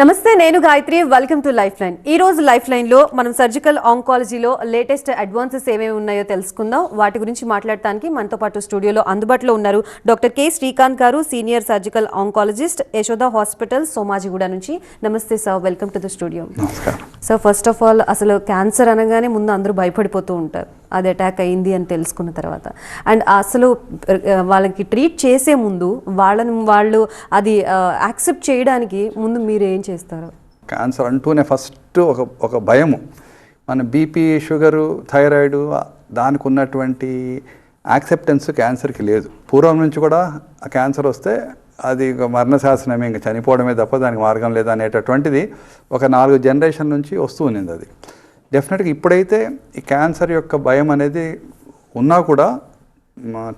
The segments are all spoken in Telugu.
నమస్తే నేను Gayatri. Welcome to life line ఈ రోజు లైఫ్ లైన్లో మనం సర్జికల్ ఆంకాలజీలో లేటెస్ట్ అడ్వాన్సెస్ ఏమేమి ఉన్నాయో తెలుసుకుందాం. వాటి గురించి మాట్లాడటానికి మనతో పాటు స్టూడియోలో అందుబాటులో ఉన్నారు doctor K Srikanth garu senior surgical oncologist Yashoda hospital Somajiguda నుంచి. నమస్తే sir welcome to the studio నమస్కారం. సో ఫస్ట్ ఆఫ్ ఆల్ అసలు క్యాన్సర్ అనగానే ముందు అందరూ భయపడిపోతూ ఉంటారు. అది అటాక్ అయింది అని తెలుసుకున్న తర్వాత. అండ్ అసలు వాళ్ళకి ట్రీట్ చేసే ముందు వాళ్ళని వాళ్ళు అది యాక్సెప్ట్ చేయడానికి ముందు మీరు ఏం చేస్తారు? క్యాన్సర్ అంటూనే ఫస్ట్ ఒక ఒక భయము. మన బీపీ షుగరు థైరాయిడ్ దానికి ఉన్నటువంటి యాక్సెప్టెన్స్ క్యాన్సర్కి లేదు. పూర్వం నుంచి కూడా ఆ క్యాన్సర్ వస్తే అది ఇక ఇంకా చనిపోవడమే తప్ప దానికి మార్గం లేదు అనేటటువంటిది ఒక నాలుగు జనరేషన్ నుంచి వస్తూ ఉన్నింది అది. డెఫినెట్గా ఇప్పుడైతే ఈ క్యాన్సర్ యొక్క భయం అనేది ఉన్నా కూడా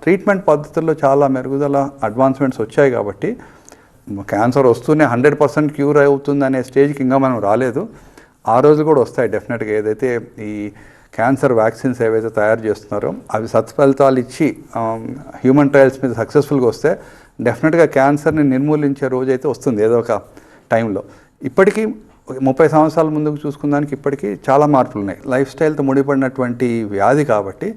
ట్రీట్మెంట్ పద్ధతుల్లో చాలా మెరుగుదల అడ్వాన్స్మెంట్స్ వచ్చాయి కాబట్టి క్యాన్సర్ వస్తూనే హండ్రెడ్ పర్సెంట్ క్యూర్ అవుతుంది అనే స్టేజ్కి ఇంకా మనం రాలేదు. ఆ రోజు కూడా వస్తాయి డెఫినెట్గా ఏదైతే ఈ క్యాన్సర్ వ్యాక్సిన్స్ ఏవైతే తయారు చేస్తున్నారో అవి సత్ఫలితాలు ఇచ్చి హ్యూమన్ ట్రయల్స్ మీద సక్సెస్ఫుల్గా వస్తే డెఫినెట్గా క్యాన్సర్ని నిర్మూలించే రోజు అయితే వస్తుంది ఏదో ఒక టైంలో. ఇప్పటికీ ముప్పై సంవత్సరాల ముందుకు చూసుకున్నానికి ఇప్పటికీ చాలా మార్పులు ఉన్నాయి. లైఫ్ స్టైల్తో ముడిపడినటువంటి వ్యాధి కాబట్టి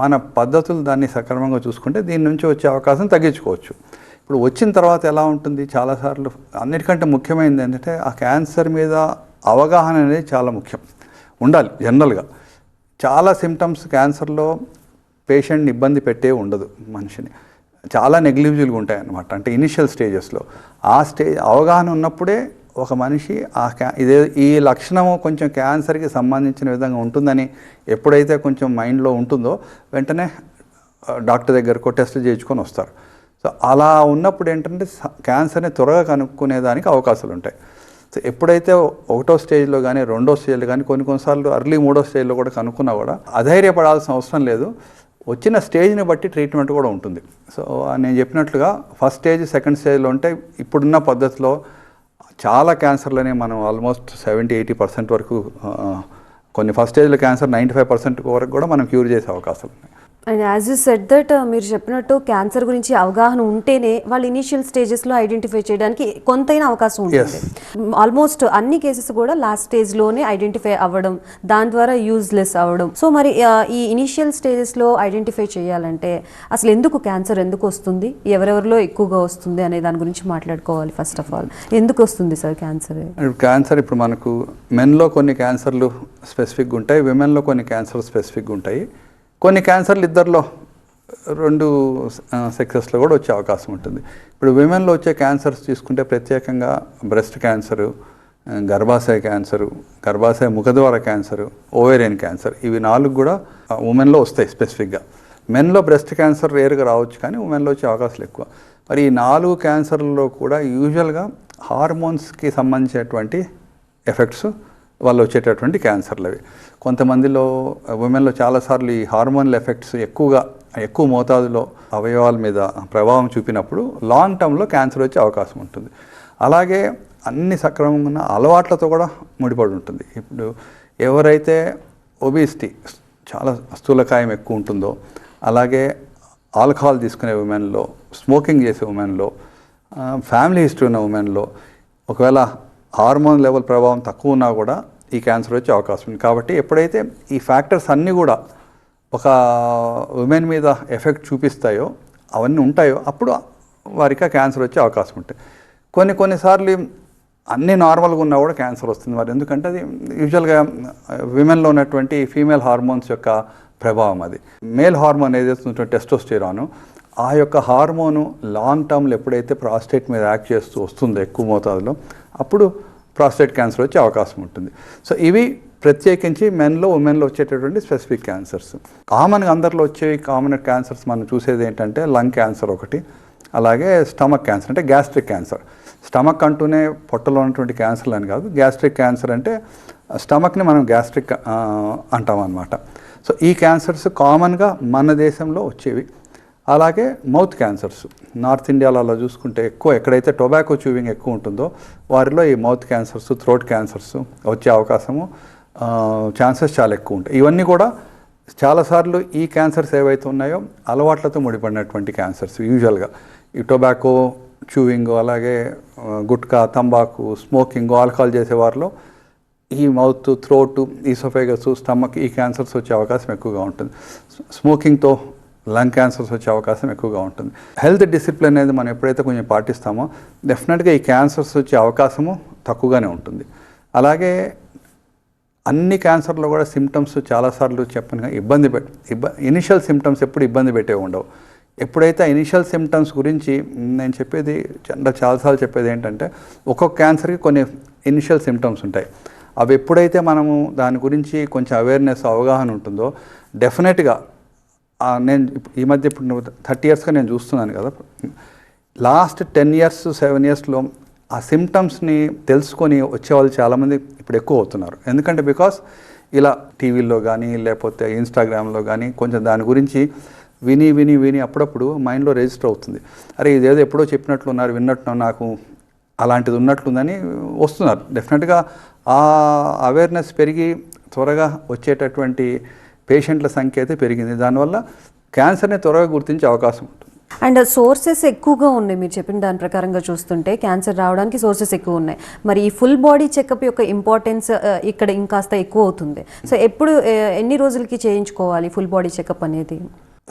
మన పద్ధతులు దాన్ని సక్రమంగా చూసుకుంటే దీని నుంచి వచ్చే అవకాశం తగ్గించుకోవచ్చు. ఇప్పుడు వచ్చిన తర్వాత ఎలా ఉంటుంది? చాలాసార్లు అన్నిటికంటే ముఖ్యమైనది ఏంటంటే ఆ క్యాన్సర్ మీద అవగాహన అనేది చాలా ముఖ్యం. ఉండాలి జనరల్గా. చాలా సిమ్టమ్స్ క్యాన్సర్లో పేషెంట్ని ఇబ్బంది పెట్టే ఉండదు మనిషిని. చాలా నెగ్లిజిబుల్గా ఉంటాయి అన్నమాట అంటే ఇనిషియల్ స్టేజెస్లో. ఆ స్టేజ్ అవగాహన ఉన్నప్పుడే ఒక మనిషి ఆ క్యా ఇదే ఈ లక్షణము కొంచెం క్యాన్సర్కి సంబంధించిన విధంగా ఉంటుందని ఎప్పుడైతే కొంచెం మైండ్లో ఉంటుందో వెంటనే డాక్టర్ దగ్గరకు టెస్ట్ చేయించుకొని వస్తారు. సో అలా ఉన్నప్పుడు ఏంటంటే క్యాన్సర్ని త్వరగా కనుక్కునేదానికి అవకాశాలు ఉంటాయి సో ఎప్పుడైతే ఒకటో స్టేజ్లో కానీ రెండో స్టేజ్లో కానీ కొన్ని కొన్నిసార్లు అర్లీ మూడో స్టేజ్లో కూడా కనుక్కున్నా కూడా అధైర్యపడాల్సిన అవసరం లేదు. వచ్చిన స్టేజ్ని బట్టి ట్రీట్మెంట్ కూడా ఉంటుంది. సో నేను చెప్పినట్లుగా ఫస్ట్ స్టేజ్ సెకండ్ స్టేజ్లో ఉంటే ఇప్పుడున్న పద్ధతిలో చాలా క్యాన్సర్లని మనం ఆల్మోస్ట్ సెవెంటీ ఎయిటీ పర్సెంట్ వరకు కొన్ని ఫస్ట్ స్టేజ్లో క్యాన్సర్ నైంటీ ఫైవ్ పర్సెంట్ వరకు కూడా మనం క్యూర్ చేసే అవకాశాలు ఉన్నాయి and as you said that మీరు చెప్పినట్టు క్యాన్సర్ గురించి అవగాహన ఉంటేనే వాళ్ళు ఇనిషియల్ స్టేజెస్లో ఐడెంటిఫై చేయడానికి కొంతైనా అవకాశం ఉంటుంది. ఆల్మోస్ట్ అన్ని కేసెస్ కూడా లాస్ట్ స్టేజ్లోనే ఐడెంటిఫై అవ్వడం దాని ద్వారా యూజ్లెస్ అవ్వడం. సో మరి ఆ, ఈ ఇనిషియల్ స్టేజెస్లో ఐడెంటిఫై చేయాలంటే అసలు ఎందుకు క్యాన్సర్ ఎందుకు వస్తుంది? ఎవరెవరిలో ఎక్కువగా వస్తుంది అనే దాని గురించి మాట్లాడుకోవాలి ఫస్ట్ ఆఫ్ ఆల్ ఎందుకు వస్తుంది సార్ క్యాన్సర్ క్యాన్సర్ ఇప్పుడు మనకు మెన్లో కొన్ని క్యాన్సర్లు స్పెసిఫిక్గా ఉంటాయి విమెన్లో కొన్ని క్యాన్సర్ స్పెసిఫిక్గా ఉంటాయి. కొన్ని క్యాన్సర్లు ఇద్దరిలో రెండు సెక్సెస్లో కూడా వచ్చే అవకాశం ఉంటుంది. ఇప్పుడు విమెన్లో వచ్చే క్యాన్సర్స్ తీసుకుంటే ప్రత్యేకంగా బ్రెస్ట్ క్యాన్సరు గర్భాశయ క్యాన్సరు గర్భాశయ ముఖద్వార క్యాన్సరు ఓవేరియన్ క్యాన్సర్ ఇవి నాలుగు కూడా ఉమెన్లో వస్తాయి స్పెసిఫిక్గా. మెన్లో బ్రెస్ట్ క్యాన్సర్ రేరుగా రావచ్చు కానీ ఉమెన్లో వచ్చే అవకాశాలు ఎక్కువ. మరి ఈ నాలుగు క్యాన్సర్లలో కూడా యూజువల్గా హార్మోన్స్కి సంబంధించినటువంటి ఎఫెక్ట్స్ వాళ్ళు వచ్చేటటువంటి క్యాన్సర్లు అవి. కొంతమందిలో ఉమెన్లో చాలాసార్లు ఈ హార్మోనల్ ఎఫెక్ట్స్ ఎక్కువగా ఎక్కువ మోతాదులో అవయవాల మీద ప్రభావం చూపినప్పుడు లాంగ్ టర్మ్లో క్యాన్సర్ వచ్చే అవకాశం ఉంటుంది. అలాగే అన్ని సక్రమంగా ఉన్న అలవాట్లతో కూడా ముడిపడి ఉంటుంది. ఇప్పుడు ఎవరైతే ఒబిసిటీ చాలా స్థూలకాయం ఎక్కువ ఉంటుందో అలాగే ఆల్కహాల్ తీసుకునే ఉమెన్లో స్మోకింగ్ చేసే ఉమెన్లో ఫ్యామిలీ హిస్టరీ ఉన్న ఉమెన్లో ఒకవేళ హార్మోన్ లెవెల్ ప్రభావం తక్కువ ఉన్నా కూడా ఈ క్యాన్సర్ వచ్చే అవకాశం ఉంది. కాబట్టి ఎప్పుడైతే ఈ ఫ్యాక్టర్స్ అన్నీ కూడా ఒక ఉమెన్ మీద ఎఫెక్ట్ చూపిస్తాయో అవన్నీ ఉంటాయో అప్పుడు వారికి ఆ క్యాన్సర్ వచ్చే అవకాశం ఉంటాయి కొన్ని కొన్నిసార్లు అన్నీ నార్మల్గా ఉన్నా కూడా క్యాన్సర్ వస్తుంది మరి. ఎందుకంటే అది యూజువల్గా విమెన్లో uh, ఉన్నటువంటి ఫీమేల్ హార్మోన్స్ యొక్క ప్రభావం అది. మేల్ హార్మోన్ ఏదైతే టెస్టోస్టిరాను ఆ యొక్క హార్మోను లాంగ్ టర్మ్లో ఎప్పుడైతే ప్రాస్టేట్ మీద యాక్ట్ చేస్తూ వస్తుందో ఎక్కువ మోతాదులో అప్పుడు ప్రాస్టేట్ క్యాన్సర్ వచ్చే అవకాశం ఉంటుంది. సో ఇవి ప్రత్యేకించి మెన్లో ఉమెన్లో వచ్చేటటువంటి స్పెసిఫిక్ క్యాన్సర్స్ కామన్గా అందరిలో వచ్చే కామన్ క్యాన్సర్స్ మనం చూసేది ఏంటంటే లంగ్ క్యాన్సర్ ఒకటి అలాగే స్టమక్ క్యాన్సర్ అంటే గ్యాస్ట్రిక్ క్యాన్సర్ స్టమక్ అంటూనే పొట్టలో ఉన్నటువంటి క్యాన్సర్లు అని కాదు. గ్యాస్ట్రిక్ క్యాన్సర్ అంటే స్టమక్ని మనం గ్యాస్ట్రిక్ అంటాం అనమాట సో ఈ క్యాన్సర్స్ కామన్గా మన దేశంలో వచ్చేవి. అలాగే మౌత్ క్యాన్సర్స్. నార్త్ ఇండియాలో అలా చూసుకుంటే ఎక్కువ ఎక్కడైతే టొబాకో చూవింగ్ ఎక్కువ ఉంటుందో వారిలో ఈ మౌత్ క్యాన్సర్స్ థ్రోట్ క్యాన్సర్స్ వచ్చే అవకాశము ఛాన్సెస్ చాలా ఎక్కువ ఉంటాయి. ఇవన్నీ కూడా చాలాసార్లు ఈ క్యాన్సర్స్ ఏవైతే ఉన్నాయో అలవాట్లతో ముడిపడినటువంటి క్యాన్సర్స్ యూజువల్గా. ఈ టొబాకో చూవింగ్ అలాగే గుట్కా తంబాకు స్మోకింగ్ ఆల్కహాల్ చేసేవారిలో ఈ మౌత్ థ్రోట్ ఈసోఫేగస్ స్టమక్ ఈ క్యాన్సర్స్ వచ్చే అవకాశం ఎక్కువగా ఉంటుంది. స్మోకింగ్తో లంగ్ క్యాన్సర్స్ వచ్చే అవకాశం ఎక్కువగా ఉంటుంది. హెల్త్ డిసిప్లిన్ అనేది మనం ఎప్పుడైతే కొంచెం పాటిస్తామో డెఫినెట్గా ఈ క్యాన్సర్స్ వచ్చే అవకాశము తక్కువగానే ఉంటుంది. అలాగే అన్ని క్యాన్సర్లో కూడా సిమ్టమ్స్ చాలాసార్లు చెప్పను ఇబ్బంది పె ఇబ్బ ఇనిషియల్ సిమ్టమ్స్ ఎప్పుడు ఇబ్బంది పెట్టే ఉండవు. ఎప్పుడైతే ఇనిషియల్ సిమ్టమ్స్ గురించి నేను చెప్పేది చాలా చాలాసార్లు చెప్పేది ఏంటంటే ఒక్కొక్క క్యాన్సర్కి కొన్ని ఇనిషియల్ సిమ్టమ్స్ ఉంటాయి. అవి ఎప్పుడైతే మనము దాని గురించి కొంచెం అవేర్నెస్ అవగాహన ఉంటుందో డెఫినెట్గా నేను ఈ మధ్య ఇప్పుడు థర్టీ ఇయర్స్గా నేను చూస్తున్నాను కదా. లాస్ట్ టెన్ ఇయర్స్ సెవెన్ ఇయర్స్లో ఆ సిమ్టమ్స్ని తెలుసుకొని వచ్చే వాళ్ళు చాలామంది ఇప్పుడు ఎక్కువ అవుతున్నారు. ఎందుకంటే బికాస్ ఇలా టీవీల్లో కానీ లేకపోతే ఇన్స్టాగ్రామ్లో కానీ కొంచెం దాని గురించి విని విని విని అప్పుడప్పుడు మైండ్లో రిజిస్టర్ అవుతుంది. అరే ఇదేదో ఎప్పుడో చెప్పినట్లున్నారు విన్నట్లు నాకు అలాంటిది ఉన్నట్లుందని వస్తున్నారు. డెఫినెట్గా ఆ అవేర్నెస్ పెరిగి త్వరగా వచ్చేటటువంటి పేషెంట్ల సంఖ్య అయితే పెరిగింది. దానివల్ల క్యాన్సర్ని త్వరగా గుర్తించే అవకాశం ఉంటుంది. అండ్ సోర్సెస్ ఎక్కువగా ఉన్నాయి. మీరు చెప్పిన దాని ప్రకారంగా చూస్తుంటే క్యాన్సర్ రావడానికి సోర్సెస్ ఎక్కువ ఉన్నాయి. మరి ఈ ఫుల్ బాడీ చెకప్ యొక్క ఇంపార్టెన్స్ ఇక్కడ ఇంకాస్త ఎక్కువ అవుతుంది. సో ఎప్పుడు ఎన్ని రోజులకి చేయించుకోవాలి ఫుల్ బాడీ చెకప్ అనేది?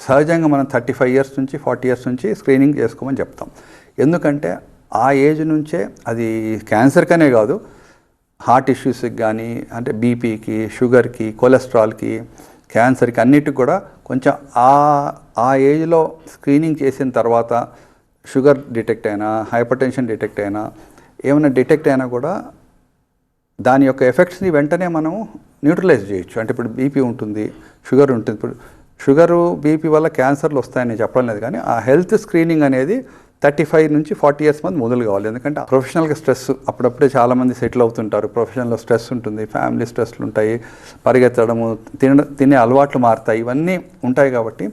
సహజంగా మనం థర్టీ ఫైవ్ ఇయర్స్ నుంచి ఫార్టీ ఇయర్స్ నుంచి స్క్రీనింగ్ చేసుకోమని చెప్తాం. ఎందుకంటే ఆ ఏజ్ నుంచే అది క్యాన్సర్కనే కాదు హార్ట్ ఇష్యూస్కి కానీ అంటే బీపీకి షుగర్కి కొలెస్ట్రాల్కి క్యాన్సర్కి అన్నిటికి కూడా కొంచెం ఆ ఆ ఏజ్లో స్క్రీనింగ్ చేసిన తర్వాత షుగర్ డిటెక్ట్ అయినా హైపర్ టెన్షన్ డిటెక్ట్ అయినా ఏమైనా డిటెక్ట్ అయినా కూడా దాని యొక్క ఎఫెక్ట్స్ని వెంటనే మనం న్యూట్రలైజ్ చేయొచ్చు. అంటే ఇప్పుడు బీపీ ఉంటుంది షుగర్ ఉంటుంది. ఇప్పుడు షుగరు బీపీ వల్ల క్యాన్సర్లు వస్తాయని చెప్పడం లేదు కానీ ఆ హెల్త్ స్క్రీనింగ్ అనేది థర్టీ ఫైవ్ నుంచి ఫార్టీ ఇయర్స్ మంది మొదలు కావాలి. ఎందుకంటే ప్రొఫెషనల్గా స్ట్రెస్ అప్పుడప్పుడే చాలామంది సెటిల్ అవుతుంటారు. ప్రొఫెషనల్లో స్ట్రెస్ ఉంటుంది ఫ్యామిలీ స్ట్రెస్లు ఉంటాయి పరిగెత్తడము తిన తినే అలవాట్లు మారుతాయి. ఇవన్నీ ఉంటాయి కాబట్టి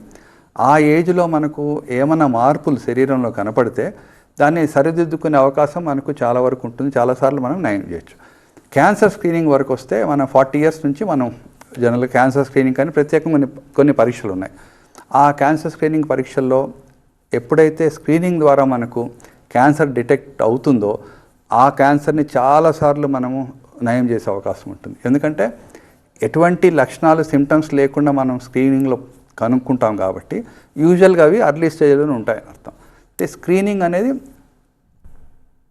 ఆ ఏజ్లో మనకు ఏమైనా మార్పులు శరీరంలో కనపడితే దాన్ని సరిదిద్దుకునే అవకాశం మనకు చాలా వరకు ఉంటుంది. చాలాసార్లు మనం నయం చేయొచ్చు. క్యాన్సర్ స్క్రీనింగ్ వరకు వస్తే మనం ఫార్టీ ఇయర్స్ నుంచి మనం జనరల్ క్యాన్సర్ స్క్రీనింగ్ కానీ ప్రత్యేకంగా కొన్ని కొన్ని పరీక్షలు ఉన్నాయి. ఆ క్యాన్సర్ స్క్రీనింగ్ పరీక్షల్లో ఎప్పుడైతే స్క్రీనింగ్ ద్వారా మనకు క్యాన్సర్ డిటెక్ట్ అవుతుందో ఆ క్యాన్సర్ని చాలాసార్లు మనము నయం చేసే అవకాశం ఉంటుంది. ఎందుకంటే ఎటువంటి లక్షణాలు సిమ్టమ్స్ లేకుండా మనం స్క్రీనింగ్లో కనుక్కుంటాం కాబట్టి యూజువల్గా అవి అర్లీ స్టేజ్లోనే ఉంటాయని అర్థం. అయితే స్క్రీనింగ్ అనేది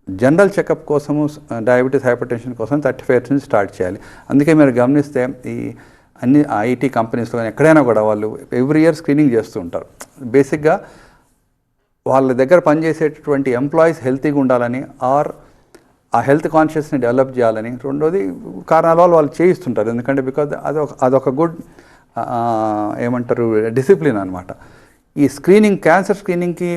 జనరల్ చెకప్ కోసము డయాబెటీస్ హైపర్ టెన్షన్ కోసం థర్టీ ఫైవ్ నుంచి స్టార్ట్ చేయాలి. అందుకే మీరు గమనిస్తే ఈ అన్ని ఐటీ కంపెనీస్లో కానీ ఎక్కడైనా కూడా వాళ్ళు ఎవ్రీ ఇయర్ స్క్రీనింగ్ చేస్తూ ఉంటారు. బేసిక్గా వాళ్ళ దగ్గర పనిచేసేటటువంటి ఎంప్లాయీస్ హెల్తీగా ఉండాలని ఆర్ ఆ హెల్త్ కాన్షియస్ని డెవలప్ చేయాలని. రెండోది కారణాల వల్ల వాళ్ళు చేయిస్తుంటారు. ఎందుకంటే బికాజ్ అదొక అదొక గుడ్ ఏమంటారు డిసిప్లిన్ అనమాట ఈ స్క్రీనింగ్ క్యాన్సర్ స్క్రీనింగ్కి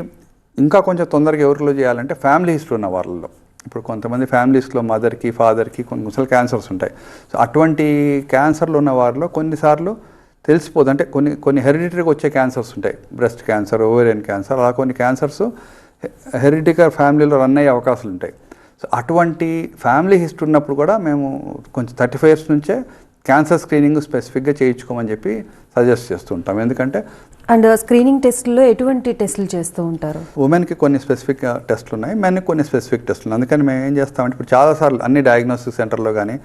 ఇంకా కొంచెం తొందరగా ఎవరిలో చేయాలంటే ఫ్యామిలీ హిస్టరీ ఉన్న వాళ్ళలో. ఇప్పుడు కొంతమంది ఫ్యామిలీస్లో మదర్కి ఫాదర్కి కొన్ని ముసలి క్యాన్సర్స్ ఉంటాయి. సో అటువంటి క్యాన్సర్లు ఉన్న వారిలో కొన్నిసార్లు తెలిసిపోదు. అంటే కొన్ని కొన్ని హెరిడిటరీగా వచ్చే క్యాన్సర్స్ ఉంటాయి. బ్రెస్ట్ క్యాన్సర్ ఓవేరియన్ క్యాన్సర్ అలా కొన్ని క్యాన్సర్స్ హెరిడిటరీ ఫ్యామిలీలో రన్ అయ్యే అవకాశాలు ఉంటాయి. సో అటువంటి ఫ్యామిలీ హిస్టరీ ఉన్నప్పుడు కూడా మేము కొంచెం థర్టీ ఫైవ్ ఇయర్స్ నుంచే క్యాన్సర్ స్క్రీనింగ్ స్పెసిఫిక్గా చేయించుకోమని చెప్పి సజెస్ట్ చేస్తూ ఉంటాం. ఎందుకంటే అండ్ స్క్రీనింగ్ టెస్ట్లో ఎటువంటి టెస్టులు చేస్తూ ఉంటారు? ఉమెన్కి కొన్ని స్పెసిఫిక్ టెస్ట్లు ఉన్నాయి. మెన్కి కొన్ని స్పెసిఫిక్ టెస్ట్లు ఉన్నాయి. అందుకని మేము ఏం చేస్తామంటే ఇప్పుడు చాలాసార్లు అన్ని డయాగ్నోస్టిక్ సెంటర్లో కానీ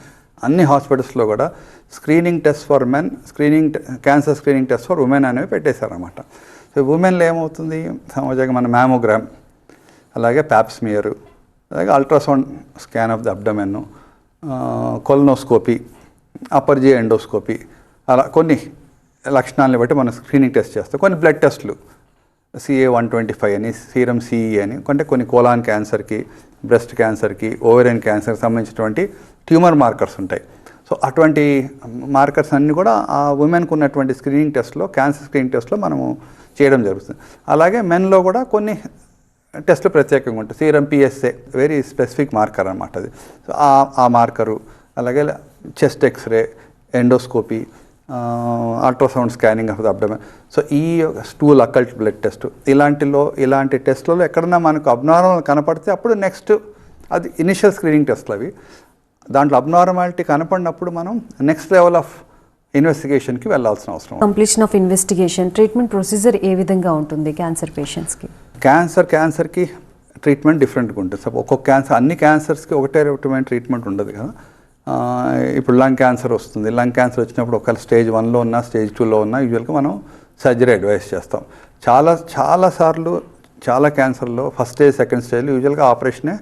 అన్ని హాస్పిటల్స్లో కూడా screening test for men screening cancer screening test for women అనేవి పెట్టేశారనమాట సో ఉమెన్లో ఏమవుతుంది? సమాజంగా మన మ్యామోగ్రామ్ అలాగే ప్యాప్స్మియరు అలాగే ultrasound scan of the abdomen colonoscopy upper G endoscopy అలా కొన్ని లక్షణాలను బట్టి మనం స్క్రీనింగ్ టెస్ట్ చేస్తాం. కొన్ని బ్లడ్ టెస్ట్లు సిఏ వన్ ట్వంటీ ఫైవ్ అని సీరం సిఈ అని అంటే కొన్ని కోలాన్ క్యాన్సర్కి బ్రెస్ట్ క్యాన్సర్కి ఓవెరియన్ క్యాన్సర్కి సంబంధించినటువంటి ట్యూమర్ మార్కర్స్ ఉంటాయి. సో అటువంటి మార్కర్స్ అన్నీ కూడా ఆ ఉమెన్కి ఉన్నటువంటి స్క్రీనింగ్ టెస్ట్లో క్యాన్సర్ స్క్రీనింగ్ టెస్ట్లో మనము చేయడం జరుగుతుంది. అలాగే మెన్లో కూడా కొన్ని టెస్ట్లు ప్రత్యేకంగా ఉంటాయి. Serum PSA very specific marker అనమాట అది. సో ఆ- ఆ మార్కరు అలాగే chest X-ray endoscopy ultrasound scanning of the abdomen so ఈ స్టూల్ అకల్ట్ బ్లడ్ టెస్ట్ ఇలాంటిలో ఇలాంటి టెస్ట్లలో ఎక్కడన్నా మనకు అబ్నార్మల్ కనపడితే అప్పుడు నెక్స్ట్ అది ఇనిషియల్ స్క్రీనింగ్ టెస్ట్లు అవి దాంట్లో అబ్నార్మాలిటీ కనపడినప్పుడు మనం నెక్స్ట్ లెవెల్ ఆఫ్ ఇన్వెస్టిగేషన్కి వెళ్ళాల్సిన అవసరం. Completion of investigation treatment procedure ఏ విధంగా ఉంటుంది క్యాన్సర్ పేషెంట్స్కి క్యాన్సర్ క్యాన్సర్కి ట్రీట్మెంట్ డిఫరెంట్గా ఉంటుంది. సో ఒక్కొక్క క్యాన్సర్ అన్ని క్యాన్సర్స్కి ఒకటే రకమైన ట్రీట్మెంట్ ఉండదు కదా. ఇప్పుడు లంగ్ క్యాన్సర్ వస్తుంది. లంగ్ క్యాన్సర్ వచ్చినప్పుడు ఒకవేళ స్టేజ్ వన్లో ఉన్న స్టేజ్ టూలో ఉన్న యూజువల్గా మనం సర్జరీ అడ్వైస్ చేస్తాం. చాలా చాలా సార్లు చాలా క్యాన్సర్లో ఫస్ట్ స్టేజ్ సెకండ్ స్టేజ్లో యూజువల్గా ఆపరేషనే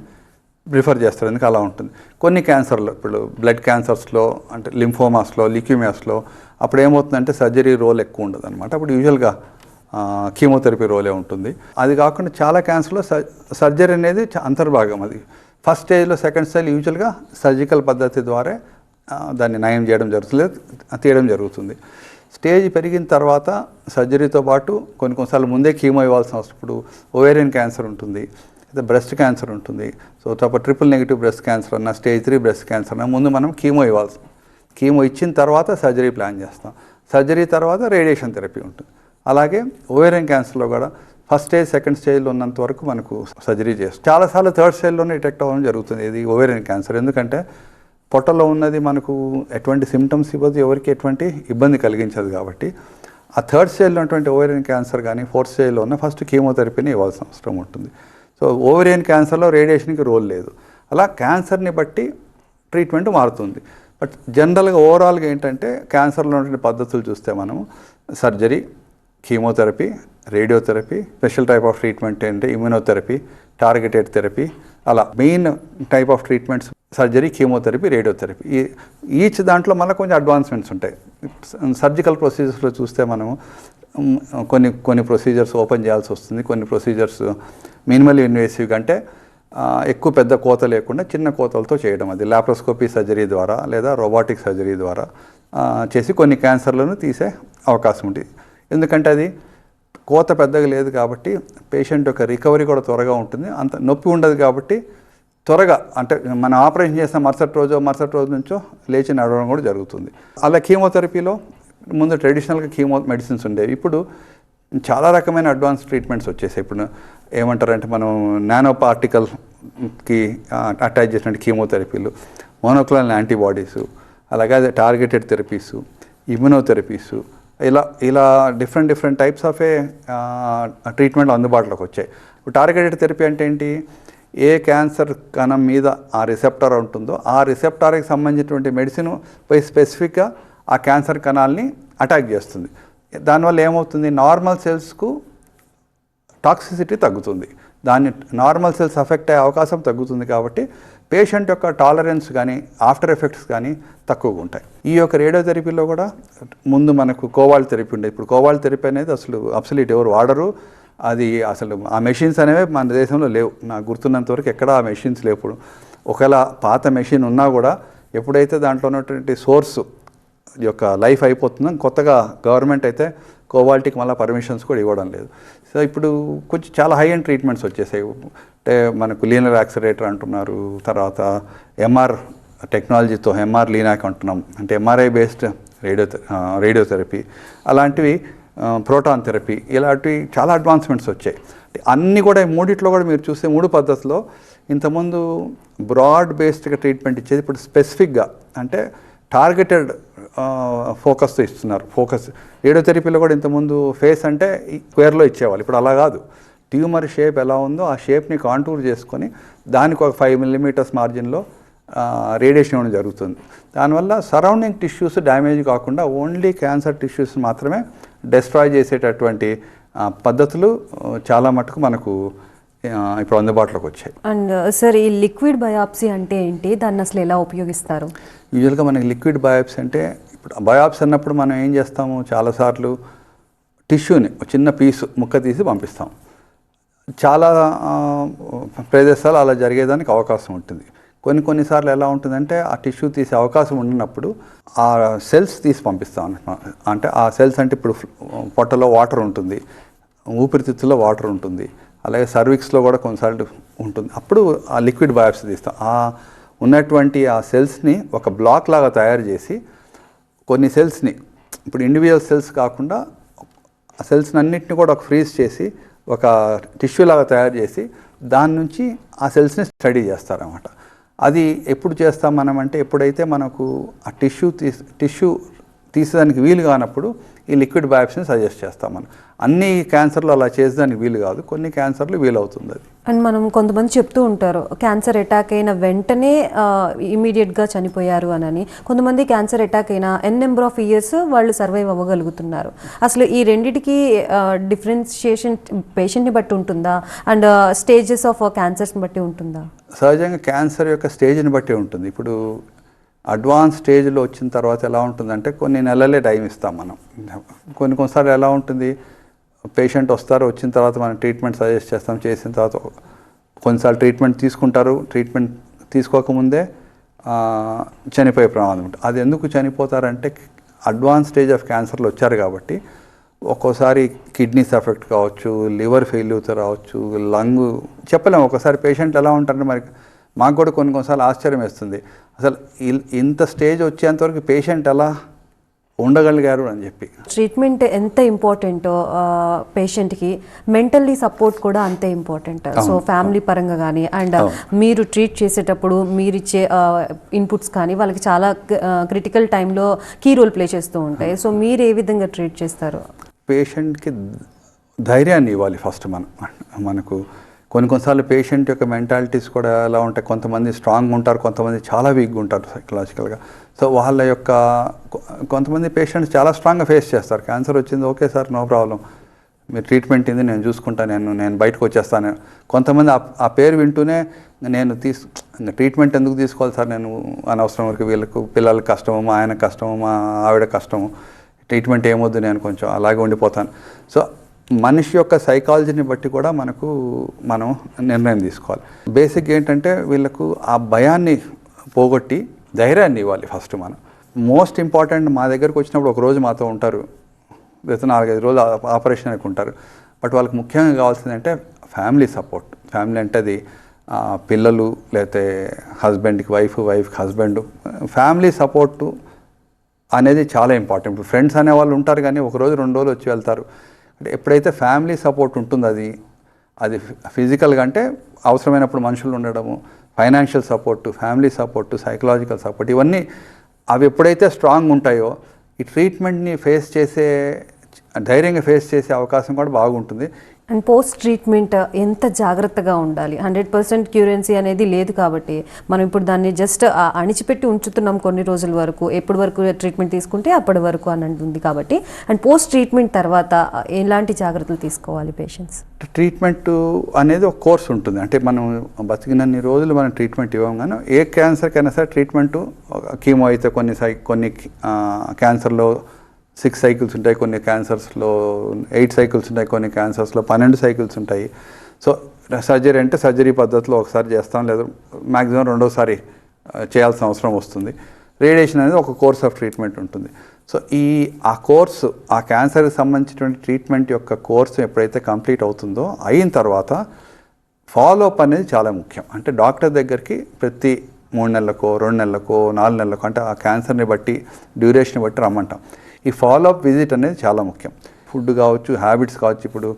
ప్రిఫర్ చేస్తారు. ఎందుకు అలా ఉంటుంది? కొన్ని క్యాన్సర్లో ఇప్పుడు బ్లడ్ క్యాన్సర్స్లో అంటే లింఫోమాస్లో లిక్యూమియాస్లో అప్పుడు ఏమవుతుందంటే సర్జరీ రోల్ ఎక్కువ ఉండదు అనమాట అప్పుడు యూజువల్గా కీమోథెరపీ రోలే ఉంటుంది. అది కాకుండా చాలా క్యాన్సర్లో సర్ సర్జరీ అనేది చ- అంతర్భాగం అది. ఫస్ట్ స్టేజ్లో సెకండ్ స్టేజ్ యూజువల్గా సర్జికల్ పద్ధతి ద్వారా దాన్ని నయం చేయడం జరుగుతుంది తీయడం జరుగుతుంది. స్టేజ్ పెరిగిన తర్వాత సర్జరీతో పాటు కొన్ని కొన్నిసార్లు ముందే కీమో ఇవ్వాల్సిన అవసరం. ఇప్పుడు ఓవేరియన్ క్యాన్సర్ ఉంటుంది అయితే బ్రెస్ట్ క్యాన్సర్ ఉంటుంది. సో తప్ప ట్రిపుల్ నెగిటివ్ బ్రెస్ట్ క్యాన్సర్ అన్న స్టేజ్ త్రీ బ్రెస్ట్ క్యాన్సర్ అన్న ముందు మనం కీమో ఇవ్వాల్సి కీమో ఇచ్చిన తర్వాత సర్జరీ ప్లాన్ చేస్తాం. సర్జరీ తర్వాత రేడియేషన్ థెరపీ ఉంటుంది. అలాగే ఓవేరియన్ క్యాన్సర్లో కూడా ఫస్ట్ స్టేజ్ సెకండ్ స్టేజ్లో ఉన్నంత వరకు మనకు సర్జరీ చేస్తాం చాలాసార్లు థర్డ్ స్టేజ్లోనే డిటెక్ట్ అవ్వడం జరుగుతుంది. ఇది ఓవేరియన్ క్యాన్సర్ ఎందుకంటే పొట్టలో ఉన్నది మనకు ఎటువంటి సిమ్టమ్స్ ఇవ్వదు ఎవరికి ఎటువంటి ఇబ్బంది కలిగించదు కాబట్టి. ఆ థర్డ్ స్టేజ్లో ఉన్నటువంటి ఓవేరియన్ క్యాన్సర్ కానీ ఫోర్త్ స్టేజ్లో ఉన్న ఫస్ట్ కీమోథెరపీని ఇవ్వాల్సిన అవసరం ఉంటుంది. సో ఓవేరియన్ క్యాన్సర్లో రేడియేషన్కి రోల్ లేదు. అలా క్యాన్సర్ని బట్టి ట్రీట్మెంట్ మారుతుంది. బట్ జనరల్గా ఓవరాల్గా ఏంటంటే క్యాన్సర్లో ఉన్నటువంటి పద్ధతులు చూస్తే మనం surgery chemotherapy radiotherapy special type of treatment ఏంటంటే ఇమ్యూనోథెరపీ టార్గెటెడ్ థెరపీ అలా main type of treatments surgery chemotherapy radiotherapy. ఈ ఈచ్ దాంట్లో మళ్ళీ కొంచెం అడ్వాన్స్మెంట్స్ ఉంటాయి. సర్జికల్ ప్రొసీజర్స్లో చూస్తే మనము కొన్ని కొన్ని ప్రొసీజర్స్ ఓపెన్ చేయాల్సి వస్తుంది. కొన్ని ప్రొసీజర్స్ మినిమల్ ఇన్వేసివ్ అంటే ఎక్కువ పెద్ద కోత లేకుండా చిన్న కోతలతో చేయడం అది. లాప్రోస్కోపీ సర్జరీ ద్వారా లేదా రోబోటిక్ సర్జరీ ద్వారా చేసి కొన్ని క్యాన్సర్లను తీసే అవకాశం ఉంటుంది ఎందుకంటే అది కోత పెద్దగా లేదు కాబట్టి పేషెంట్ యొక్క రికవరీ కూడా త్వరగా ఉంటుంది. అంత నొప్పి ఉండదు కాబట్టి త్వరగా అంటే మనం ఆపరేషన్ చేసిన మరుసటి రోజు మరుసటి రోజు నుంచో లేచి నడవడం కూడా జరుగుతుంది. అలా కీమోథెరపీలో ముందు ట్రెడిషనల్గా కీమో మెడిసిన్స్ ఉండేవి. ఇప్పుడు చాలా రకమైన అడ్వాన్స్ ట్రీట్మెంట్స్ వచ్చేసాయి. ఇప్పుడు ఏమంటారంటే మనం నానో పార్టికల్కి అటాచ్ చేసిన కీమోథెరపీలు మోనోక్లోనల్ యాంటీబాడీస్ అలాగే టార్గెటెడ్ థెరపీస్ ఇమ్యునోథెరపీసు ఇలా ఇలా different different types of a treatment అందుబాటులోకి వచ్చాయి. టార్గెటెడ్ థెరపీ అంటే ఏంటి? ఏ క్యాన్సర్ కణం మీద ఆ రిసెప్టార్ ఉంటుందో ఆ రిసెప్టార్కి సంబంధించినటువంటి మెడిసిన్ పోయి స్పెసిఫిక్గా ఆ క్యాన్సర్ కణాలని అటాక్ చేస్తుంది. దానివల్ల ఏమవుతుంది? నార్మల్ సెల్స్కు టాక్సిసిటీ తగ్గుతుంది. దాన్ని నార్మల్ సెల్స్ అఫెక్ట్ అయ్యే అవకాశం తగ్గుతుంది కాబట్టి పేషెంట్ యొక్క టాలరెన్స్ కానీ ఆఫ్టర్ ఎఫెక్ట్స్ కానీ తక్కువగా ఉంటాయి. ఈ యొక్క రేడియోథెరపీలో కూడా ముందు మనకు కోవాల్ థెరపీ ఉండేది ఇప్పుడు కోవాల్ థెరపీ అనేది అసలు అబ్సల్యూట్ ఎవరు వాడరు. అది అసలు ఆ మెషిన్స్ అనేవి మన దేశంలో లేవు. నాకు గుర్తున్నంత వరకు ఎక్కడ ఆ మెషిన్స్ లేవు ఒకవేళ పాత మెషిన్ ఉన్నా కూడా ఎప్పుడైతే దాంట్లో ఉన్నటువంటి సోర్స్ యొక్క లైఫ్ అయిపోతుందో కొత్తగా గవర్నమెంట్ అయితే కోవాల్టీకి మళ్ళీ పర్మిషన్స్ కూడా ఇవ్వడం లేదు. సో ఇప్పుడు కొంచెం చాలా హై అండ్ ట్రీట్మెంట్స్ వచ్చేసాయి. అంటే మనకు లీనర్ యాక్సిరేటర్ అంటున్నారు తర్వాత ఎంఆర్ టెక్నాలజీతో ఎంఆర్ లీనాక్ అంటున్నాం. అంటే ఎంఆర్ఐ బేస్డ్ రేడియో రేడియోథెరపీ అలాంటివి ప్రోటాన్ థెరపీ ఇలాంటివి చాలా అడ్వాన్స్మెంట్స్ వచ్చాయి. అన్నీ కూడా మూడిట్లో కూడా మీరు చూస్తే మూడు పద్ధతిలో ఇంతకుముందు బ్రాడ్ బేస్డ్గా ట్రీట్మెంట్ ఇచ్చేది ఇప్పుడు స్పెసిఫిక్గా అంటే టార్గెటెడ్ ఫోకస్తో ఇస్తున్నారు. ఫోకస్ రేడియోథెరపీలో కూడా ఇంతకుముందు ఫేస్ అంటే స్క్వేర్లో ఇచ్చేవాళ్ళు. ఇప్పుడు అలా కాదు. ట్యూమర్ షేప్ ఎలా ఉందో ఆ షేప్ని కాంటూర్ చేసుకొని దానికి ఒక ఫైవ్ మిల్లీమీటర్స్ మార్జిన్లో రేడియేషన్ ఇవ్వడం జరుగుతుంది. దానివల్ల సరౌండింగ్ టిష్యూస్ డ్యామేజ్ కాకుండా ఓన్లీ క్యాన్సర్ టిష్యూస్ మాత్రమే డిస్ట్రాయ్ చేసేటటువంటి పద్ధతులు చాలా మటుకు మనకు ఇప్పుడు అందుబాటులోకి వచ్చాయి. అండ్ సార్ ఈ లిక్విడ్ బయాప్సీ అంటే ఏంటి? దాన్ని అసలు ఎలా ఉపయోగిస్తారు? యూజువల్గా మనకి లిక్విడ్ బయాప్సీ అంటే ఇప్పుడు బయాప్సీ అన్నప్పుడు మనం ఏం చేస్తాము? చాలాసార్లు టిష్యూని ఒక చిన్న పీసు ముక్క తీసి పంపిస్తాం. చాలా ప్రదేశాలు అలా జరిగేదానికి అవకాశం ఉంటుంది. కొన్ని కొన్నిసార్లు ఎలా ఉంటుందంటే ఆ టిష్యూ తీసే అవకాశం ఉన్నప్పుడు ఆ సెల్స్ తీసి పంపిస్తాం అంటే ఆ సెల్స్ అంటే ఇప్పుడు పొట్టలో వాటర్ ఉంటుంది ఊపిరితిత్తుల్లో వాటర్ ఉంటుంది. అలాగే సర్విక్స్లో కూడా కొన్నిసార్లు ఉంటుంది. అప్పుడు ఆ లిక్విడ్ బయాప్సీ తీస్తాం. ఆ ఉన్నటువంటి ఆ సెల్స్ని ఒక బ్లాక్ లాగా తయారు చేసి కొన్ని సెల్స్ని ఇప్పుడు ఇండివిజువల్ సెల్స్ కాకుండా ఆ సెల్స్ని అన్నింటిని కూడా ఒక ఫ్రీజ్ చేసి ఒక టిష్యూ లాగా తయారు చేసి దాని నుంచి ఆ సెల్స్ని స్టడీ చేస్తారన్నమాట. అది ఎప్పుడు చేస్తాం మనం అంటే ఎప్పుడైతే మనకు ఆ టిష్యూ తీసి టిష్యూ తీసేదానికి వీలు కానప్పుడు ఈ లిక్విడ్ బయాప్సీని సజెస్ట్ చేస్తాం మనం అన్ని క్యాన్సర్లు అలా చేసేదానికి వీలు కాదు. కొన్ని క్యాన్సర్లు వీలు అవుతుంది అది. అండ్ మనం కొంతమంది చెప్తూ ఉంటారు క్యాన్సర్ అటాక్ అయిన వెంటనే ఇమీడియట్గా చనిపోయారు అని కొంతమంది క్యాన్సర్ అటాక్ అయిన ఎన్ నెంబర్ ఆఫ్ ఇయర్స్ వాళ్ళు సర్వైవ్ అవ్వగలుగుతున్నారు. అసలు ఈ రెండిటికి డిఫరెన్షియేషన్ పేషెంట్ని బట్టి ఉంటుందా? అండ్ స్టేజెస్ ఆఫ్ క్యాన్సర్స్ని బట్టి ఉంటుందా? సహజంగా క్యాన్సర్ యొక్క స్టేజ్ని బట్టి ఉంటుంది. ఇప్పుడు అడ్వాన్స్ స్టేజ్లో వచ్చిన తర్వాత ఎలా ఉంటుందంటే కొన్ని నెలలే టైం ఇస్తాం మనం. కొన్ని కొన్నిసార్లు ఎలా ఉంటుంది? పేషెంట్ వస్తారు వచ్చిన తర్వాత మనం ట్రీట్మెంట్ సజెస్ట్ చేస్తాం చేసిన తర్వాత కొన్నిసార్లు ట్రీట్మెంట్ తీసుకుంటారు. ట్రీట్మెంట్ తీసుకోకముందే చనిపోయే ప్రమాదం ఉంటుంది. అది ఎందుకు చనిపోతారంటే అడ్వాన్స్ స్టేజ్ ఆఫ్ క్యాన్సర్లు వచ్చారు కాబట్టి ఒక్కోసారి కిడ్నీస్ ఎఫెక్ట్ కావచ్చు లివర్ ఫెయిల్యూర్ రావచ్చు లంగ్ చెప్పలేము. ఒకసారి పేషెంట్ ఎలా ఉంటారంటే మరి మాకు కూడా కొన్ని కొన్నిసార్లు ఆశ్చర్యం వేస్తుంది. అసలు ఇంత స్టేజ్ వచ్చేంతవరకు పేషెంట్ ఎలా ఉండగలిగారు అని చెప్పి. ట్రీట్మెంట్ ఎంత ఇంపార్టెంటో పేషెంట్కి? మెంటల్లీ సపోర్ట్ కూడా అంతే ఇంపార్టెంట్ సో ఫ్యామిలీ పరంగా కానీ అండ్ మీరు ట్రీట్ చేసేటప్పుడు మీరు ఇచ్చే ఇన్పుట్స్ కానీ వాళ్ళకి చాలా క్రిటికల్ టైంలో కీ రోల్ ప్లే చేస్తూ ఉంటాయి. సో మీరు ఏ విధంగా ట్రీట్ చేస్తారు? పేషెంట్కి ధైర్యాన్ని ఇవ్వాలి ఫస్ట్ మనం. మనకు కొన్ని కొన్నిసార్లు పేషెంట్ యొక్క మెంటాలిటీస్ కూడా ఎలా ఉంటాయి కొంతమంది స్ట్రాంగ్ ఉంటారు కొంతమంది చాలా వీక్గా ఉంటారు సైకలాజికల్గా సో వాళ్ళ యొక్క కొంతమంది పేషెంట్స్ చాలా స్ట్రాంగ్గా ఫేస్ చేస్తారు. క్యాన్సర్ వచ్చింది ఓకే సార్ నో ప్రాబ్లం మీరు ట్రీట్మెంట్ ఇది నేను చూసుకుంటాను నేను నేను బయటకు వచ్చేస్తాను. కొంతమంది ఆ- పేరు వింటూనే నేను తీసు ట్రీట్మెంట్ ఎందుకు తీసుకోవాలి సార్ నేను అనవసరం వరకు వీళ్ళకు పిల్లలకి కష్టము మా ఆయన కష్టము మా ఆవిడ కష్టము. ట్రీట్మెంట్ ఏమొద్దు నేను కొంచెం అలాగే ఉండిపోతాను. సో మనిషి యొక్క సైకాలజీని బట్టి కూడా మనకు మనం నిర్ణయం తీసుకోవాలి. బేసిక్ ఏంటంటే వీళ్ళకు ఆ భయాన్ని పోగొట్టి ధైర్యాన్ని ఇవ్వాలి ఫస్ట్ మనం. మోస్ట్ ఇంపార్టెంట్ మా దగ్గరకు వచ్చినప్పుడు ఒక రోజు మాతో ఉంటారు. లేదా నాలుగైదు రోజులు ఆ- ఆపరేషన్ అనుకుంటారు ఉంటారు. బట్ వాళ్ళకి ముఖ్యంగా కావాల్సింది అంటే ఫ్యామిలీ సపోర్ట్ ఫ్యామిలీ అంటే అది పిల్లలు లేతే హస్బెండ్కి వైఫ్ వైఫ్కి హస్బెండ్ ఫ్యామిలీ సపోర్టు అనేది చాలా ఇంపార్టెంట్ ఫ్రెండ్స్ అనే వాళ్ళు ఉంటారు కానీ ఒక రోజు రెండు రోజులు వచ్చి వెళ్తారు. అంటే ఎప్పుడైతే ఫ్యామిలీ సపోర్ట్ ఉంటుందో అది అది ఫిజికల్గా అంటే అవసరమైనప్పుడు మనుషులు ఉండడము financial support family support psychological support ఇవన్నీ అవి ఎప్పుడైతే స్ట్రాంగ్ ఉంటాయో ఈ ట్రీట్మెంట్ని ఫేస్ చేసే ధైర్యంగా ఫేస్ చేసే అవకాశం కూడా బాగుంటుంది. అండ్ పోస్ట్ ట్రీట్మెంట్ ఎంత జాగ్రత్తగా ఉండాలి? హండ్రెడ్ పర్సెంట్ క్యూరెన్సీ అనేది లేదు కాబట్టి మనం ఇప్పుడు దాన్ని జస్ట్ అణిచిపెట్టి ఉంచుతున్నాం కొన్ని రోజుల వరకు. ఎప్పటి వరకు ట్రీట్మెంట్ తీసుకుంటే అప్పటి వరకు అని ఉంది కాబట్టి. అండ్ పోస్ట్ ట్రీట్మెంట్ తర్వాత ఎలాంటి జాగ్రత్తలు తీసుకోవాలి పేషెంట్స్ ట్రీట్మెంట్ అనేది ఒక కోర్స్ ఉంటుంది. అంటే మనం బతికినన్ని రోజులు మనం ట్రీట్మెంట్ ఇవ్వం కానీ ఏ క్యాన్సర్కైనా సరే ట్రీట్మెంట్ కీమో అయితే కొన్ని సై కొన్ని క్యాన్సర్లో సిక్స్ సైకిల్స్ ఉంటాయి కొన్ని క్యాన్సర్స్లో ఎయిట్ సైకిల్స్ ఉంటాయి కొన్ని క్యాన్సర్స్లో పన్నెండు సైకిల్స్ ఉంటాయి. సో సర్జరీ అంటే సర్జరీ పద్ధతిలో ఒకసారి చేస్తాం లేదా మ్యాక్సిమం రెండోసారి చేయాల్సిన అవసరం వస్తుంది. రేడియేషన్ అనేది ఒక కోర్స్ ఆఫ్ ట్రీట్మెంట్ ఉంటుంది. సో ఈ ఆ కోర్సు ఆ క్యాన్సర్కి సంబంధించినటువంటి ట్రీట్మెంట్ యొక్క కోర్సు ఎప్పుడైతే కంప్లీట్ అవుతుందో అయిన తర్వాత ఫాలోఅప్ అనేది చాలా ముఖ్యం. అంటే డాక్టర్ దగ్గరికి ప్రతి మూడు నెలలకో రెండు నెలలకో నాలుగు నెలలకో అంటే ఆ క్యాన్సర్ని బట్టి డ్యూరేషన్ బట్టి రమ్మంటాం. ఈ ఫాలో అప్ విజిట్ అనేది చాలా ముఖ్యం. ఫుడ్ కావచ్చు హ్యాబిట్స్ కావచ్చు ఇప్పుడు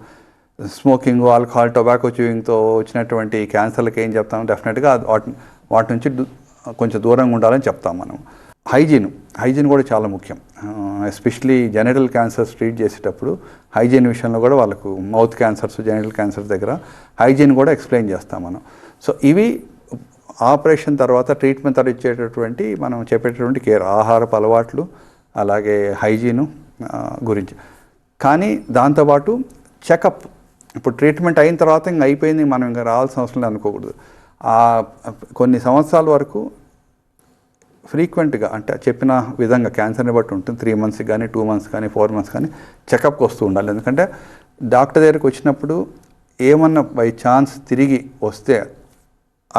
స్మోకింగ్ ఆల్కహాల్ టొబాకో చూయింగ్తో వచ్చినటువంటి క్యాన్సర్లకి ఏం చెప్తాం? డెఫినెట్గా వాటి వాటి నుంచి కొంచెం దూరంగా ఉండాలని చెప్తాం మనం. హైజీన్ హైజీన్ కూడా చాలా ముఖ్యం. ఎస్పెషలీ జెనటల్ క్యాన్సర్స్ ట్రీట్ చేసేటప్పుడు హైజీన్ విషయంలో కూడా వాళ్ళకు మౌత్ క్యాన్సర్స్ జెనటల్ క్యాన్సర్స్ దగ్గర హైజీన్ కూడా ఎక్స్ప్లెయిన్ చేస్తాం మనం. సో ఇవి ఆపరేషన్ తర్వాత ట్రీట్మెంట్ తర్వాత ఇచ్చేటటువంటి మనం చెప్పేటటువంటి కేర్ ఆహారపు అలవాట్లు అలాగే హైజీను గురించి. కానీ దాంతోపాటు చెకప్ ఇప్పుడు ట్రీట్మెంట్ అయిన తర్వాత ఇంక అయిపోయింది మనం ఇంకా రావాల్సిన అవసరం లేదు అనుకోకూడదు. ఆ కొన్ని సంవత్సరాల వరకు ఫ్రీక్వెంట్గా అంటే చెప్పిన విధంగా క్యాన్సర్ని బట్టి ఉంటుంది త్రీ మంత్స్కి కానీ టూ మంత్స్ కానీ ఫోర్ మంత్స్ కానీ చెకప్కి వస్తూ ఉండాలి. ఎందుకంటే డాక్టర్ దగ్గరికి వచ్చినప్పుడు ఏమన్నా బై ఛాన్స్ తిరిగి వస్తే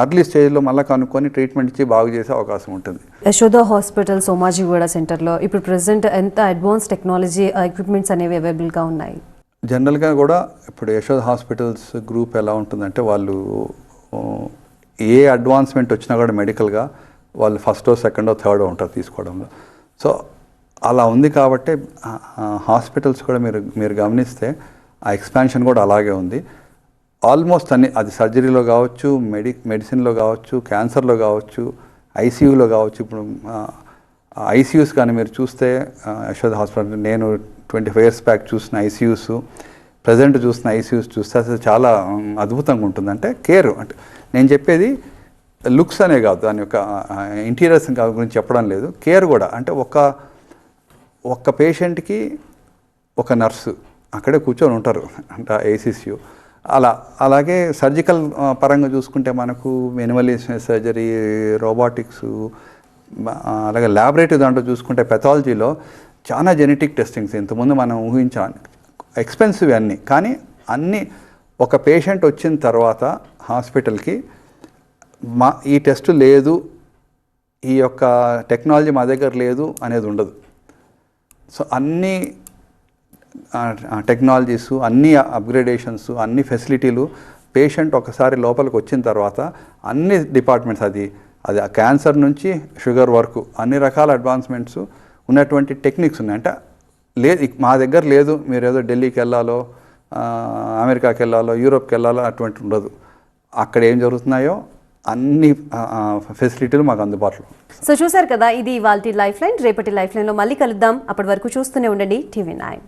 అర్లీ స్టేజ్లో మళ్ళీ కనుక్కొని ట్రీట్మెంట్ ఇచ్చి బాగు చేసే అవకాశం ఉంటుంది. యశోద హాస్పిటల్ సోమాజిగూడ సెంటర్లో ఇప్పుడు ప్రెసెంట్ ఎంత అడ్వాన్స్ టెక్నాలజీ ఎక్విప్మెంట్స్ అనేవి అవైలబుల్గా ఉన్నాయి? జనరల్గా కూడా ఇప్పుడు యశోద్ హాస్పిటల్స్ గ్రూప్ ఎలా ఉంటుందంటే వాళ్ళు ఏ అడ్వాన్స్మెంట్ వచ్చినా కూడా మెడికల్గా వాళ్ళు ఫస్టో సెకండో థర్డో ఉంటారు తీసుకోవడంలో. సో అలా ఉంది కాబట్టి హాస్పిటల్స్ కూడా మీరు మీరు గమనిస్తే ఆ ఎక్స్పాన్షన్ కూడా అలాగే ఉంది. ఆల్మోస్ట్ అన్ని అది సర్జరీలో కావచ్చు మెడి మెడిసిన్లో కావచ్చు క్యాన్సర్లో కావచ్చు ఐసీయూలో కావచ్చు. ఇప్పుడు ఐసీయూస్ కానీ మీరు చూస్తే ఆ, యశోద హాస్పిటల్ నేను ట్వంటీ ఫైవ్ ఇయర్స్ బ్యాక్ చూసిన ఐసీయూస్ ప్రజెంట్ చూసిన ఐసీయూస్ చూస్తే అసలు చాలా అద్భుతంగా ఉంటుంది. అంటే కేర్ అంటే నేను చెప్పేది లుక్స్ అనే కాదు దాని యొక్క ఇంటీరియర్స్ గురించి చెప్పడం లేదు. కేర్ కూడా అంటే ఒక ఒక్క పేషెంట్కి ఒక నర్సు అక్కడే కూర్చొని ఉంటారు. అంటే ఏసీసీయూ అలా అలాగే సర్జికల్ పరంగా చూసుకుంటే మనకు మినిమలిస్ట్ సర్జరీ రోబోటిక్స్ అలాగే ల్యాబొరేటరీ దాంట్లో చూసుకుంటే పెథాలజీలో చాలా జెనెటిక్ టెస్టింగ్స్ ఇంతకుముందు మనం ఊహించాలి ఎక్స్పెన్సివ్ అన్నీ కానీ అన్నీ ఒక పేషెంట్ వచ్చిన తర్వాత హాస్పిటల్కి మా ఈ టెస్ట్ లేదు ఈ యొక్క టెక్నాలజీ మా దగ్గర లేదు అనేది ఉండదు. సో అన్నీ టెక్నాలజీస్ అన్ని అప్గ్రేడేషన్స్ అన్ని ఫెసిలిటీలు పేషెంట్ ఒకసారి లోపలికి వచ్చిన తర్వాత అన్ని డిపార్ట్మెంట్స్ అది అది ఆ క్యాన్సర్ నుంచి షుగర్ వరకు అన్ని రకాల అడ్వాన్స్మెంట్స్ ఉన్నటువంటి టెక్నిక్స్ ఉన్నాయి. అంటే లేదు మా దగ్గర లేదు మీరు ఏదో ఢిల్లీకి వెళ్ళాలో అమెరికాకి వెళ్ళాలో యూరోప్కి వెళ్ళాలో అటువంటి ఉండదు. అక్కడ ఏం జరుగుతున్నాయో అన్ని ఫెసిలిటీలు మాకు అందుబాటులో సో చూసారు కదా ఇది వాళ్ళ లైఫ్ లైన్ రేపటి లైఫ్ లైన్లో మళ్ళీ కలుద్దాం. అప్పటి వరకు చూస్తూనే ఉండండి. TV nine.